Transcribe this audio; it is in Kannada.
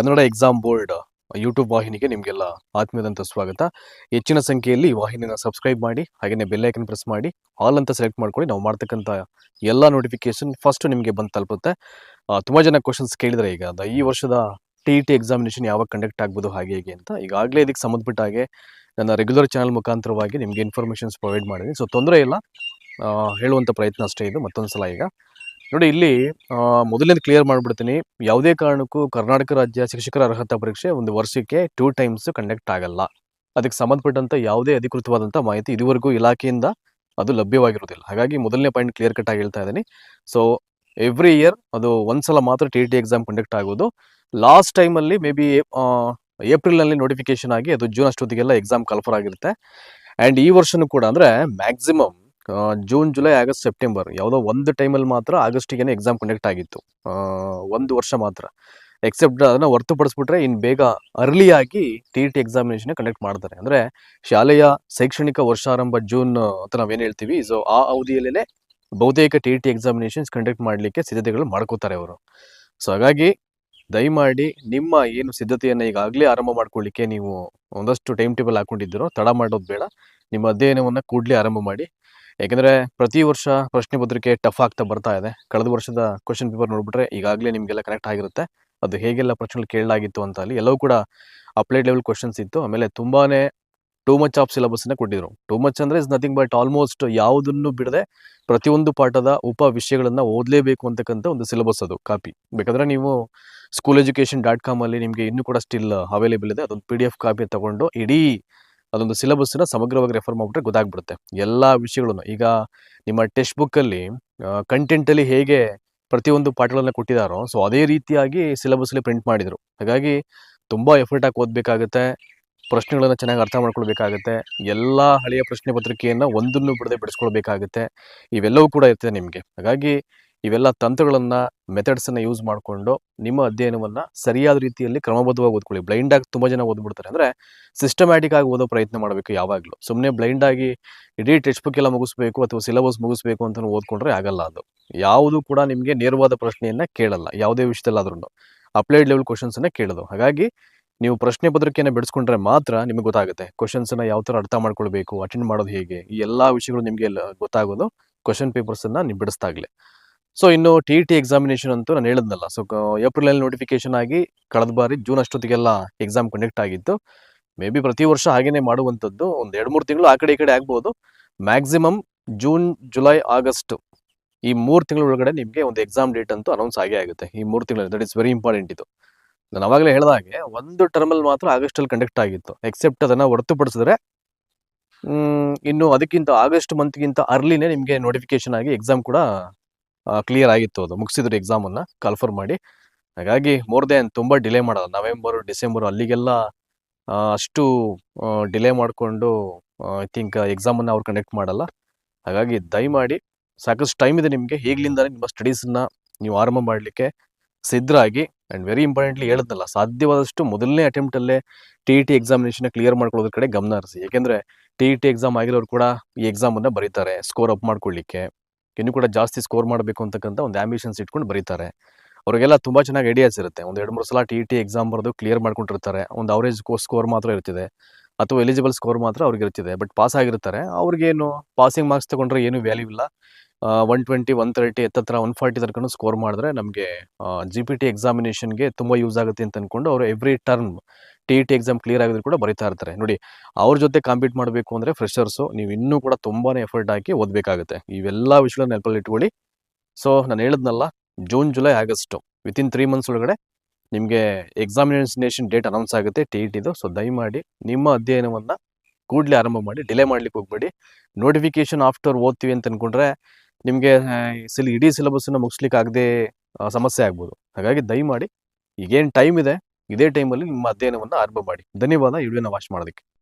ಕನ್ನಡ ಎಕ್ಸಾಮ್ ಬೋರ್ಡ್ ಯೂಟ್ಯೂಬ್ ವಾಹಿನಿಗೆ ನಿಮಗೆಲ್ಲ ಆತ್ಮೀಯದಂತ ಸ್ವಾಗತ. ಹೆಚ್ಚಿನ ಸಂಖ್ಯೆಯಲ್ಲಿ ವಾಹಿನಿಯನ್ನು ಸಬ್ಸ್ಕ್ರೈಬ್ ಮಾಡಿ ಹಾಗೆಯೇ ಬೆಲ್ಲೈಕನ್ ಪ್ರೆಸ್ ಮಾಡಿ ಆಲ್ ಅಂತ ಸೆಲೆಕ್ಟ್ ಮಾಡ್ಕೊಳ್ಳಿ. ನಾವು ಮಾಡ್ತಕ್ಕಂಥ ಎಲ್ಲ ನೋಟಿಫಿಕೇಶನ್ ಫಸ್ಟ್ ನಿಮಗೆ ಬಂದು ತಲುಪುತ್ತೆ. ತುಂಬ ಜನ ಕ್ವಶನ್ಸ್ ಕೇಳಿದರೆ ಈಗ ಈ ವರ್ಷದ ಟಿ ಇ ಟಿ ಎಕ್ಸಾಮಿನೇಷನ್ ಯಾವಾಗ ಕಂಡಕ್ಟ್ ಆಗ್ಬೋದು, ಹಾಗೆ, ಹೇಗೆ ಅಂತ ಈಗಾಗಲೇ ಇದಕ್ಕೆ ಸಂಬಂಧಪಟ್ಟ ಹಾಗೆ ನನ್ನ ರೆಗ್ಯುಲರ್ ಚಾನಲ್ ಮುಖಾಂತರವಾಗಿ ನಿಮಗೆ ಇನ್ಫಾರ್ಮೇಷನ್ಸ್ ಪ್ರೊವೈಡ್ ಮಾಡಿದ್ದೀನಿ ಸೊ ತೊಂದರೆ ಇಲ್ಲ. ಹೇಳುವಂಥ ಪ್ರಯತ್ನ ಅಷ್ಟೇ ಇದು. ಮತ್ತೊಂದು ಸಲ ಈಗ ನೋಡಿ, ಇಲ್ಲಿ ಮೊದಲಿಂದ ಕ್ಲಿಯರ್ ಮಾಡಿಬಿಡ್ತೀನಿ. ಯಾವುದೇ ಕಾರಣಕ್ಕೂ ಕರ್ನಾಟಕ ರಾಜ್ಯ ಶಿಕ್ಷಕರ ಅರ್ಹತಾ ಪರೀಕ್ಷೆ ಒಂದು ವರ್ಷಕ್ಕೆ ಟೂ ಟೈಮ್ಸ್ ಕಂಡಕ್ಟ್ ಆಗಲ್ಲ. ಅದಕ್ಕೆ ಸಂಬಂಧಪಟ್ಟಂತ ಯಾವುದೇ ಅಧಿಕೃತವಾದಂಥ ಮಾಹಿತಿ ಇದುವರೆಗೂ ಇಲಾಖೆಯಿಂದ ಅದು ಲಭ್ಯವಾಗಿರೋದಿಲ್ಲ ಹಾಗಾಗಿ ಮೊದಲನೇ ಪಾಯಿಂಟ್ ಕ್ಲಿಯರ್ ಕಟ್ ಆಗಿ ಹೇಳ್ತಾ ಇದ್ದೀನಿ. ಸೊ ಎವ್ರಿ ಇಯರ್ ಅದು ಒಂದ್ಸಲ ಮಾತ್ರ ಟಿ ಟಿ ಎಕ್ಸಾಮ್ ಕಂಡಕ್ಟ್ ಆಗೋದು. ಲಾಸ್ಟ್ ಟೈಮಲ್ಲಿ ಮೇ ಬಿ ಏಪ್ರಿಲ್ನಲ್ಲಿ ನೋಟಿಫಿಕೇಶನ್ ಆಗಿ ಅದು ಜೂನ್ ಅಷ್ಟೊತ್ತಿಗೆಲ್ಲ ಎಕ್ಸಾಮ್ ಕಲ್ಫರ್ ಆಗಿರುತ್ತೆ ಆ್ಯಂಡ್ ಈ ವರ್ಷನೂ ಕೂಡ ಅಂದರೆ maximum June July August September ಯಾವುದೋ ಒಂದು ಟೈಮಲ್ಲಿ ಮಾತ್ರ ಆಗಸ್ಟಿಗೆ ಎಕ್ಸಾಮ್ ಕಂಡಕ್ಟ್ ಆಗಿತ್ತು. ಒಂದು ವರ್ಷ ಮಾತ್ರ. ಎಕ್ಸೆಪ್ಟ್ ಅದನ್ನು ಹೊರತುಪಡಿಸ್ಬಿಟ್ರೆ ಇನ್ನು ಬೇಗ ಅರ್ಲಿಯಾಗಿ T E T examination conduct ಮಾಡ್ತಾರೆ. ಅಂದರೆ ಶಾಲೆಯ ಶೈಕ್ಷಣಿಕ ವರ್ಷಾರಂಭ ಜೂನ್ ಅಂತ ನಾವೇನು ಹೇಳ್ತೀವಿ? ಸೊ ಆ ಅವಧಿಯಲ್ಲೇ ಬಹುತೇಕ T E T examinations conduct ಮಾಡಲಿಕ್ಕೆ ಸಿದ್ಧತೆಗಳು ಮಾಡ್ಕೋತಾರೆ ಅವರು. ಸೊ ಹಾಗಾಗಿ ದಯಮಾಡಿ ನಿಮ್ಮ ಏನು ಸಿದ್ಧತೆಯನ್ನು ಈಗಾಗಲೇ ಆರಂಭ ಮಾಡ್ಕೊಳ್ಳಿಕ್ಕೆ ನೀವು ಒಂದಷ್ಟು ಟೈಮ್ ಟೇಬಲ್ ಹಾಕೊಂಡಿದ್ದೀರೋ, ತಡ ಮಾಡೋದು ಬೇಡ. ನಿಮ್ಮ ಅಧ್ಯಯನವನ್ನು ಕೂಡಲೇ ಆರಂಭ ಮಾಡಿ. ಯಾಕೆಂದರೆ ಪ್ರತಿ ವರ್ಷ ಪ್ರಶ್ನೆ ಪತ್ರಿಕೆ ಟಫ್ ಆಗ್ತಾ ಬರ್ತಾ ಇದೆ. ಕಳೆದ ವರ್ಷದ ಕ್ವಶನ್ ಪೇಪರ್ ನೋಡ್ಬಿಟ್ರೆ ಈಗಾಗಲೇ ನಿಮಗೆಲ್ಲ ಕನೆಕ್ಟ್ ಆಗಿರುತ್ತೆ. ಅದು ಹೇಗೆಲ್ಲ ಪ್ರಶ್ನೆಗಳು ಕೇಳಲಾಗಿತ್ತು ಅಂತ ಅಲ್ಲಿ ಎಲ್ಲವೂ ಕೂಡ ಅಪ್ಲೈಡ್ ಲೆವೆಲ್ ಕ್ವಶನ್ಸ್ ಇತ್ತು. ಆಮೇಲೆ ತುಂಬಾನೇ ಟೂ ಮಚ್ ಆಫ್ ಸಿಲೆಬಸ್ನ ಕೊಟ್ಟಿದ್ರು. ಟೂ ಮಚ್ ಅಂದರೆ ಇಸ್ ನಥಿಂಗ್ ಬಟ್ ಆಲ್ಮೋಸ್ಟ್ ಯಾವುದನ್ನು ಬಿಡದೆ ಪ್ರತಿಯೊಂದು ಪಾಠದ ಉಪ ವಿಷಯಗಳನ್ನು ಓದಲೇಬೇಕು ಅಂತಕ್ಕಂಥ ಒಂದು ಸಿಲೆಬಸ್ ಅದು ಕಾಪಿ ಬೇಕಾದ್ರೆ ನೀವು ಸ್ಕೂಲ್ ಎಜುಕೇಷನ್ ಡಾಟ್ ಕಾಮಲ್ಲಿ ನಿಮಗೆ ಇನ್ನೂ ಕೂಡ ಸ್ಟಿಲ್ ಅವೈಲೇಬಲ್ ಇದೆ. ಅದೊಂದು ಪಿ ಡಿ ಎಫ್ ಕಾಪಿ ತಗೊಂಡು ಇಡೀ ಅದೊಂದು ಸಿಲೆಬಸ್ನ ಸಮಗ್ರವಾಗಿ ರೆಫರ್ ಮಾಡಿಬಿಟ್ರೆ ಗೊತ್ತಾಗ್ಬಿಡುತ್ತೆ. ಎಲ್ಲ ವಿಷಯಗಳನ್ನು ಈಗ ನಿಮ್ಮ ಟೆಕ್ಸ್ಟ್ ಬುಕ್ಕಲ್ಲಿ ಕಂಟೆಂಟಲ್ಲಿ ಹೇಗೆ ಪ್ರತಿಯೊಂದು ಪಾಠಗಳನ್ನು ಕೊಟ್ಟಿದ್ದಾರೋ ಸೊ ಅದೇ ರೀತಿಯಾಗಿ ಸಿಲೆಬಸ್ಲಿ ಪ್ರಿಂಟ್ ಮಾಡಿದರು. ಹಾಗಾಗಿ ತುಂಬ ಎಫರ್ಟ್ ಹಾಕಿ ಓದಬೇಕಾಗುತ್ತೆ, ಪ್ರಶ್ನೆಗಳನ್ನು ಚೆನ್ನಾಗಿ ಅರ್ಥ ಮಾಡ್ಕೊಳ್ಬೇಕಾಗುತ್ತೆ, ಎಲ್ಲ ಹಳೆಯ ಪ್ರಶ್ನೆ ಪತ್ರಿಕೆಯನ್ನು ಒಂದನ್ನು ಬಿಡದೆ ಬಿಡಿಸ್ಕೊಳ್ಬೇಕಾಗುತ್ತೆ, ಇವೆಲ್ಲವೂ ಕೂಡ ಇರ್ತದೆ ನಿಮಗೆ. ಹಾಗಾಗಿ ಇವೆಲ್ಲ ತಂತ್ರಗಳನ್ನು ಮೆಥಡ್ಸನ್ನು ಯೂಸ್ ಮಾಡಿಕೊಂಡು ನಿಮ್ಮ ಅಧ್ಯಯನವನ್ನು ಸರಿಯಾದ ರೀತಿಯಲ್ಲಿ ಕ್ರಮಬದ್ಧವಾಗಿ ಓದ್ಕೊಳ್ಳಿ. ಬ್ಲೈಂಡಾಗಿ ತುಂಬ ಜನ ಓದ್ಬಿಡ್ತಾರೆ. ಅಂದರೆ ಸಿಸ್ಟಮ್ಯಾಟಿಕ್ ಆಗಿ ಓದೋ ಪ್ರಯತ್ನ ಮಾಡಬೇಕು ಯಾವಾಗಲೂ. ಸುಮ್ಮನೆ ಬ್ಲೈಂಡ್ ಆಗಿ ಇಡೀ ಟೆಕ್ಸ್ಟ್ ಬುಕ್ ಎಲ್ಲ ಮುಗಿಸ್ಬೇಕು ಅಥವಾ ಸಿಲೆಬಸ್ ಮುಗಿಸ್ಬೇಕು ಅಂತ ಓದ್ಕೊಂಡ್ರೆ ಆಗಲ್ಲ ಅದು. ಯಾವುದು ಕೂಡ ನಿಮಗೆ ನೇರವಾದ ಪ್ರಶ್ನೆಯನ್ನ ಕೇಳಲ್ಲ. ಯಾವುದೇ ವಿಷಯದಲ್ಲಾದ್ರೂ ಅಪ್ಲೈಡ್ ಲೆವೆಲ್ ಕ್ವಶನ್ಸನ್ನ ಕೇಳೋದು. ಹಾಗಾಗಿ ನೀವು ಪ್ರಶ್ನೆ ಪತ್ರಿಕೆಯನ್ನು ಬಿಡಿಸ್ಕೊಂಡ್ರೆ ಮಾತ್ರ ನಿಮಗೆ ಗೊತ್ತಾಗುತ್ತೆ. ಕ್ವಶನ್ಸನ್ನು ಯಾವ ಥರ ಅರ್ಥ ಮಾಡ್ಕೊಳ್ಬೇಕು ಅಟೆಂಡ್ ಮಾಡೋದು ಹೇಗೆ, ಈ ಎಲ್ಲ ವಿಷಯಗಳು ನಿಮಗೆ ಗೊತ್ತಾಗೋದು. ಕ್ವಶನ್ ಪೇಪರ್ಸನ್ನು ನೀವು ಬಿಡಿಸ್ದಾಗಲೇ. ಸೊ ಇನ್ನು ಟಿ ಟಿ ಎಕ್ಸಾಮಿನೇಷನ್ ಅಂತೂ ನಾನು ಹೇಳಿದ್ನಲ್ಲ. ಸೊ ಏಪ್ರಿಲಲ್ಲಿ ನೋಟಿಫಿಕೇಶನ್ ಆಗಿ ಕಳೆದ ಬಾರಿ ಜೂನ್ ಅಷ್ಟೊತ್ತಿಗೆಲ್ಲ ಎಕ್ಸಾಮ್ ಕಂಡಕ್ಟ್ ಆಗಿತ್ತು. ಮೇ ಬಿ ಪ್ರತಿ ವರ್ಷ ಹಾಗೇನೆ ಮಾಡುವಂಥದ್ದು. ಒಂದು ಎರಡು ಮೂರು ತಿಂಗಳು ಆ ಕಡೆ ಈ ಕಡೆ ಆಗ್ಬೋದು. ಮ್ಯಾಕ್ಸಿಮಮ್ ಜೂನ್ ಜುಲೈ ಆಗಸ್ಟ್ ಈ ಮೂರು ತಿಂಗಳ ಒಳಗಡೆ ನಿಮಗೆ ಒಂದು ಎಕ್ಸಾಮ್ ಡೇಟ್ ಅಂತೂ ಅನೌನ್ಸ್ ಆಗೇ ಆಗುತ್ತೆ. ಈ ಮೂರು ತಿಂಗಳಲ್ಲಿ. ದಟ್ ಇಸ್ ವೆರಿ ಇಂಪಾರ್ಟೆಂಟ್ ಇದು. ನಾನು ಅವಾಗಲೇ ಹೇಳಿದಾಗೆ ಒಂದು ಟರ್ಮಲ್ಲಿ ಮಾತ್ರ ಆಗಸ್ಟಲ್ಲಿ ಕಂಡಕ್ಟ್ ಆಗಿತ್ತು. ಎಕ್ಸೆಪ್ಟ್ ಅದನ್ನು ಹೊರತುಪಡಿಸಿದ್ರೆ ಇನ್ನು ಅದಕ್ಕಿಂತ ಆಗಸ್ಟ್ ಮಂತ್ಗಿಂತ ಅರ್ಲಿನೇ ನಿಮಗೆ ನೋಟಿಫಿಕೇಶನ್ ಆಗಿ ಎಕ್ಸಾಮ್ ಕೂಡ ಕ್ಲಿಯರ್ ಆಗಿತ್ತು ಅದು. ಮುಗಿಸಿದ್ರು ಎಕ್ಸಾಮನ್ನು ಕನ್ಫರ್ಮ್ ಮಾಡಿ. ಹಾಗಾಗಿ ಮೋರ್ ದೆನ್ ತುಂಬ ಡಿಲೇ ಮಾಡೋದು ನವೆಂಬರ್ ಡಿಸೆಂಬರ್ ಅಲ್ಲಿಗೆಲ್ಲ ಅಷ್ಟು ಡಿಲೇ ಮಾಡಿಕೊಂಡು ಐ ಥಿಂಕ್ ಎಕ್ಸಾಮನ್ನು ಅವ್ರು ಕಂಡಕ್ಟ್ ಮಾಡಲ್ಲ. ಹಾಗಾಗಿ ದಯಮಾಡಿ, ಸಾಕಷ್ಟು ಟೈಮ್ ಇದೆ ನಿಮಗೆ. ಈಗಲಿಂದಲೇ ನಿಮ್ಮ ಸ್ಟಡೀಸನ್ನ ನೀವು ಆರಂಭ ಮಾಡಲಿಕ್ಕೆ ಸಿದ್ಧರಾಗಿ ಆ್ಯಂಡ್ ವೆರಿ ಇಂಪಾರ್ಟೆಂಟ್ಲಿ ಹೇಳಿದ್ನಲ್ಲ, ಸಾಧ್ಯವಾದಷ್ಟು ಮೊದಲನೇ ಅಟೆಂಪ್ಟಲ್ಲೇ T E T examination clear ಮಾಡ್ಕೊಳ್ಳೋದ್ರ ಕಡೆ ಗಮನ ಹರಿಸಿ. ಏಕೆಂದರೆ ಟಿ ಇ ಟಿ ಎಕ್ಸಾಮ್ ಆಗಿರೋರು ಕೂಡ ಈ ಎಕ್ಸಾಮನ್ನು ಬರೀತಾರೆ ಸ್ಕೋರ್ ಅಪ್ ಮಾಡ್ಕೊಳ್ಳಿಕ್ಕೆ. ಇನ್ನೂ ಕೂಡ ಜಾಸ್ತಿ ಸ್ಕೋರ್ ಮಾಡಬೇಕು ಅಂತಕ್ಕಂಥ ಒಂದು ಆಂಬಿಷನ್ಸ್ ಇಟ್ಕೊಂಡು ಬರೀತಾರೆ. ಅವರಿಗೆಲ್ಲ ತುಂಬ ಚೆನ್ನಾಗಿ ಐಡಿಯಾಸ್ ಇರುತ್ತೆ. ಒಂದು ಎರಡು ಮೂರು ಸಲ ಟಿ ಟಿ ಎಕ್ಸಾಮ್ ಬರೆದು ಕ್ಲಿಯರ್ ಮಾಡ್ಕೊಂಡಿರ್ತಾರೆ. ಒಂದು ಅವರೇಜ್ ಸ್ಕೋರ್ ಮಾತ್ರ ಇರ್ತಿದೆ. ಅಥವಾ ಎಲಿಜಿಬಲ್ ಸ್ಕೋರ್ ಮಾತ್ರ ಅವ್ರಿಗೆ ಇರ್ತಿದೆ. ಬಟ್ ಪಾಸ್ ಆಗಿರ್ತಾರೆ. ಅವ್ರಿಗೇನು ಪಾಸಿಂಗ್ ಮಾರ್ಕ್ಸ್ ತೊಗೊಂಡ್ರೆ ಏನು ವ್ಯಾಲ್ಯೂ ಇಲ್ಲ. ಒನ್ ಟ್ವೆಂಟಿ ಒನ್ ತರ್ಟಿ ಎತ್ತತ್ರ ಒನ್ ಫಾರ್ಟಿ ತನಕ ಸ್ಕೋರ್ ಮಾಡಿದ್ರೆ ನಮಗೆ ಜಿ ಪಿ ಟಿ ಎಕ್ಸಾಮಿನೇಷನ್ಗೆ ತುಂಬ ಯೂಸ್ ಆಗುತ್ತೆ ಅಂತ ಅಂದ್ಕೊಂಡು ಅವರು every term T E T exam clear ಆಗಿದ್ರು ಕೂಡ ಬರಿತಾ ಇರ್ತಾರೆ. ನೋಡಿ, ಅವ್ರ ಜೊತೆ ಕಾಂಪೀಟ್ ಮಾಡಬೇಕು ಅಂದರೆ ಫ್ರೆಷರ್ಸು ನೀವು ಇನ್ನೂ ಕೂಡ ತುಂಬಾ ಎಫರ್ಟ್ ಹಾಕಿ ಓದಬೇಕಾಗುತ್ತೆ. ಇವೆಲ್ಲ ವಿಷಯಗಳ ನೆನಪಲ್ಲಿ ಇಟ್ಕೊಳ್ಳಿ. ಸೊ ನಾನು ಹೇಳಿದ್ನಲ್ಲ June July August within three months ಒಳಗಡೆ ನಿಮಗೆ ಎಕ್ಸಾಮಿನೇಷನ್ ಡೇಟ್ ಅನೌನ್ಸ್ ಆಗುತ್ತೆ ಟಿ ಇ ಟಿದು ಸೊ ದಯಮಾಡಿ ನಿಮ್ಮ ಅಧ್ಯಯನವನ್ನು ಕೂಡಲೇ ಆರಂಭ ಮಾಡಿ ಡಿಲೇ ಮಾಡ್ಲಿಕ್ಕೆ ಹೋಗ್ಬೇಡಿ. ನೋಟಿಫಿಕೇಶನ್ ಆಫ್ಟರ್ ಓದ್ತೀವಿ ಅಂತ ಅಂದ್ಕೊಂಡ್ರೆ ನಿಮಗೆ ಸಿಲ್, ಇಡೀ ಸಿಲೆಬಸ್ಸನ್ನು ಮುಗಿಸ್ಲಿಕ್ಕೆ ಆಗದೆ ಸಮಸ್ಯೆ ಆಗ್ಬೋದು. ಹಾಗಾಗಿ ದಯಮಾಡಿ, ಈಗೇನು ಟೈಮ್ ಇದೆ ಇದೇ ಟೈಮಲ್ಲಿ ನಿಮ್ಮ ಅಧ್ಯಯನವನ್ನು ಆರಂಭ ಮಾಡಿ. ಧನ್ಯವಾದ ಈ ವಾಚ್ ಮಾಡೋದಕ್ಕೆ.